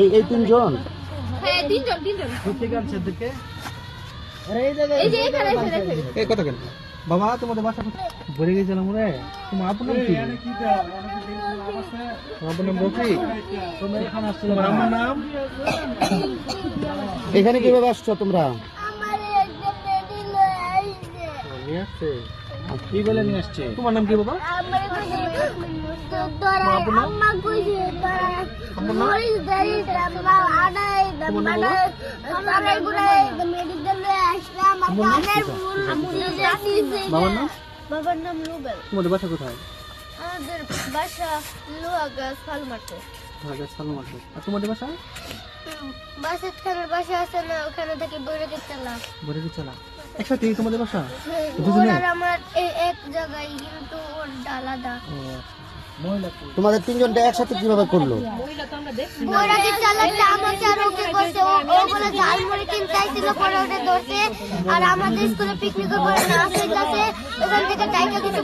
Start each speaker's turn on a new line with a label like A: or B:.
A: এই এই তিনজন?
B: হ্যাঁ তিনজন তিনজন। এই যে এখানে
C: এই কথা কেন বাবা তোমাদের বাসা বলে গেছিলাম রে। তোমার আপনার নাম কি? আপনার নাম রফিক। তোমার আমার নাম?
A: এখানে কীভাবে আসছো তোমরা?
B: আমার একটা পেটি লয়ে আইছে
C: কি বলে নিয়ে আসছে। তোমার নাম কি বাবা? তোমাদের বাসা কোথায়?
B: আমাদের বাসা লোহা গাছ ফাল মারতে
C: ঢাকা সালমা আর তোমাদের বাসা
B: বাসের খানের বাসা আছে না ওখানে থেকে
C: চালা একসাথে তোমাদের বাসা
B: ওর আর আমার এক জায়গায় কিন্তু ওর আলাদা।
A: তোমাদের তিনজনটা একসাথে কীভাবে করল?
B: আর আমাদের স্কুলে পিকনিকের পরে নাচ হইতাছে ওখান থেকে টাইকা কিছু